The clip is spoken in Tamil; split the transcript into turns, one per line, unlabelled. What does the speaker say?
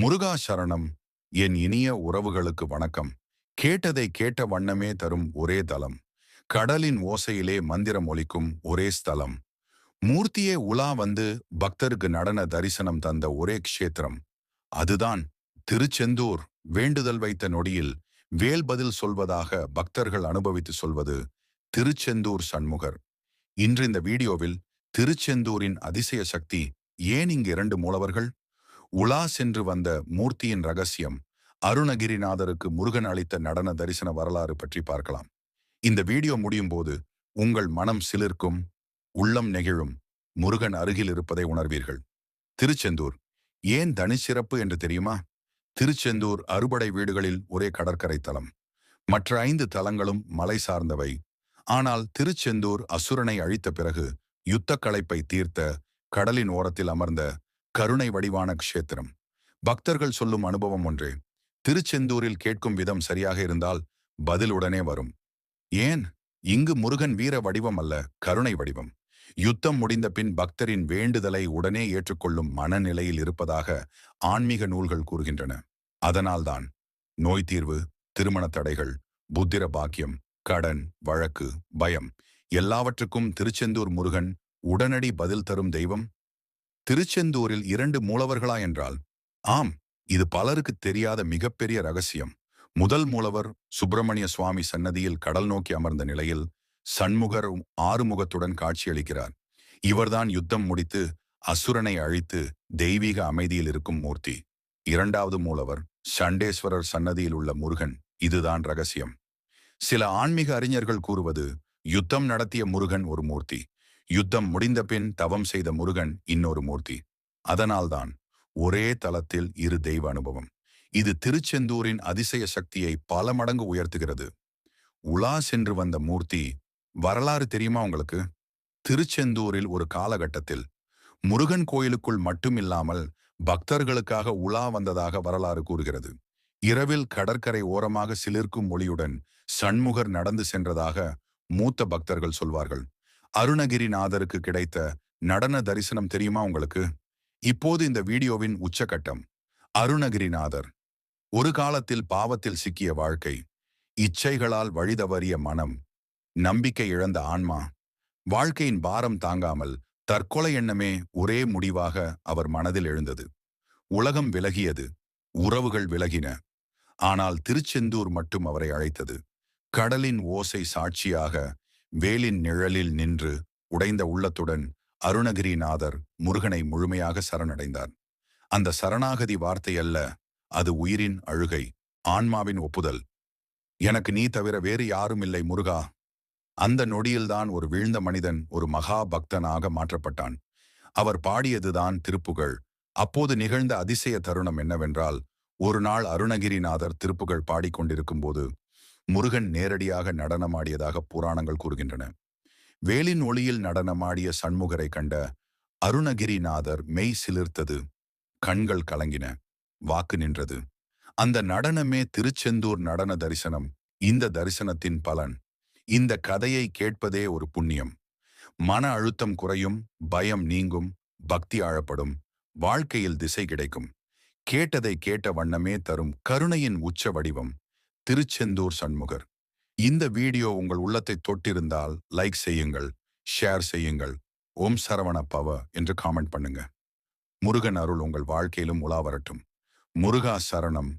முருகா சரணம் என் இனிய உறவுகளுக்கு வணக்கம். கேட்டதை கேட்ட வண்ணமே தரும் ஒரே தலம். கடலின் ஓசையிலே மந்திரம் ஒலிக்கும் ஒரே ஸ்தலம். மூர்த்தியே உலா வந்து பக்தருக்கு நடன தரிசனம் தந்த ஒரே க்ஷேத்திரம். அதுதான் திருச்செந்தூர் வேண்டுதல் வைத்த நொடியில் வேல் பதில் சொல்வதாக பக்தர்கள் அனுபவித்து சொல்வது திருச்செந்தூர் சண்முகர். இன்று இந்த வீடியோவில் திருச்செந்தூரின் அதிசய சக்தி ஏன் இங்கு இரண்டு மூலவர்கள்? உலா சென்று வந்த மூர்த்தியின் ரகசியம் அருணகிரிநாதருக்கு முருகன் அளித்த நடன தரிசன வரலாறு பற்றி பார்க்கலாம். இந்த வீடியோ முடியும் போது உங்கள் மனம் சிலிர்க்கும் உள்ளம் நெகிழும் முருகன் அருகில் இருப்பதை உணர்வீர்கள். திருச்செந்தூர். ஏன் தனிச்சிறப்பு என்று தெரியுமா? திருச்செந்தூர் அறுபடை வீடுகளில் ஒரே கடற்கரை தலம். மற்ற ஐந்து தலங்களும் மலை சார்ந்தவை. ஆனால் திருச்செந்தூர் அசுரனை அழித்த பிறகு யுத்த களைப்பை தீர்த்த கடலின் ஓரத்தில் அமர்ந்த கருணை வடிவான க்ஷேத்திரம். பக்தர்கள் சொல்லும் அனுபவம் ஒன்றே. திருச்செந்தூரில் கேட்கும் விதம் சரியாக இருந்தால் பதில் உடனே வரும். ஏன்? இங்கு முருகன் வீர வடிவம் அல்ல கருணை வடிவம். யுத்தம் முடிந்த பின் பக்தரின் வேண்டுதலை உடனே ஏற்றுக்கொள்ளும் மனநிலையில் இருப்பதாக ஆன்மீக நூல்கள் கூறுகின்றன. அதனால்தான் நோய் தீர்வு திருமண தடைகள் புத்திர பாக்கியம் கடன் வழக்கு பயம் எல்லாவற்றுக்கும் திருச்செந்தூர் முருகன் உடனடி பதில் தரும் தெய்வம் திருச்செந்தூரில் இரண்டு மூலவர்களா என்றால் ஆம் இது பலருக்கு தெரியாத மிகப்பெரிய ரகசியம். முதல் மூலவர் சுப்பிரமணிய சுவாமி சன்னதியில் கடல் நோக்கி அமர்ந்த நிலையில் சண்முகர் ஆறுமுகத்துடன் காட்சியளிக்கிறார். இவர்தான் யுத்தம் முடித்து அசுரனை அழித்து தெய்வீக அமைதியில் இருக்கும் மூர்த்தி. இரண்டாவது மூலவர் சண்டேஸ்வரர் சன்னதியில் உள்ள முருகன் இதுதான் ரகசியம். சில ஆன்மீக அறிஞர்கள் கூறுவது யுத்தம் நடத்திய முருகன் ஒரு மூர்த்தி. யுத்தம் முடிந்த பின் தவம் செய்த முருகன் இன்னொரு மூர்த்தி. அதனால்தான் ஒரே தளத்தில் இரு தெய்வ அனுபவம். இது திருச்செந்தூரின் அதிசய சக்தியை பல மடங்கு உயர்த்துகிறது. உலா சென்று வந்த மூர்த்தி வரலாறு தெரியுமா உங்களுக்கு? திருச்செந்தூரில் ஒரு காலகட்டத்தில் முருகன் கோயிலுக்குள் மட்டுமில்லாமல் பக்தர்களுக்காக உலா வந்ததாக வரலாறு கூறுகிறது. இரவில் கடற்கரை ஓரமாக சிலிர்க்கும் மொழியுடன் சண்முகர் நடந்து சென்றதாக மூத்த பக்தர்கள் சொல்வார்கள். அருணகிரிநாதருக்கு கிடைத்த நடன தரிசனம் தெரியுமா உங்களுக்கு? இப்போது இந்த வீடியோவின் உச்சகட்டம். அருணகிரிநாதர். ஒரு காலத்தில் பாவத்தில் சிக்கிய வாழ்க்கை. இச்சைகளால் வழிதவறிய மனம். நம்பிக்கை இழந்த ஆன்மா. வாழ்க்கையின் பாரம் தாங்காமல் தற்கொலை எண்ணமே ஒரே முடிவாக அவர் மனதில் எழுந்தது. உலகம் விலகியது. உறவுகள் விலகின. ஆனால் திருச்செந்தூர் மட்டும் அவரை அழைத்தது. கடலின் ஓசை சாட்சியாக வேலின் நிழலில் நின்று உடைந்த உள்ளத்துடன் அருணகிரிநாதர் முருகனை முழுமையாக சரணடைந்தார். அந்த சரணாகதி வார்த்தை அல்ல அது உயிரின் அழுகை ஆன்மாவின் ஒப்புதல். எனக்கு நீ தவிர வேறு யாரும் இல்லை முருகா. அந்த நொடியில்தான் ஒரு வீழ்ந்த மனிதன் ஒரு மகா பக்தனாக மாற்றப்பட்டான். அவர் பாடியதுதான் திருப்புகழ். அப்போது நிகழ்ந்த அதிசய தருணம் என்னவென்றால் ஒரு நாள் அருணகிரிநாதர் திருப்புகழ் பாடிக்கொண்டிருக்கும் போது முருகன் நேரடியாக நடனமாடியதாக புராணங்கள் கூறுகின்றன. வேலின் ஒளியில் நடனமாடிய சண்முகரை கண்ட அருணகிரிநாதர் மெய் சிலிர்த்தது. கண்கள் கலங்கின. வாக்கு நின்றது. அந்த நடனமே திருச்செந்தூர் நடன தரிசனம். இந்த தரிசனத்தின் பலன். இந்த கதையை கேட்பதே ஒரு புண்ணியம். மன அழுத்தம் குறையும் பயம் நீங்கும் பக்தி ஆழப்படும் வாழ்க்கையில் திசை கிடைக்கும். கேட்டதை கேட்ட வண்ணமே தரும் கருணையின் உச்ச வடிவம். திருச்செந்தூர் சண்முகர். இந்த வீடியோ உங்கள் உள்ளத்தை தொட்டிருந்தால் லைக் செய்யுங்கள் ஷேர் செய்யுங்கள். ஓம் சரவண பவ என்று காமெண்ட் பண்ணுங்க. முருகன் அருள் உங்கள் வாழ்க்கையிலும் உலா வரட்டும். முருகா சரணம்.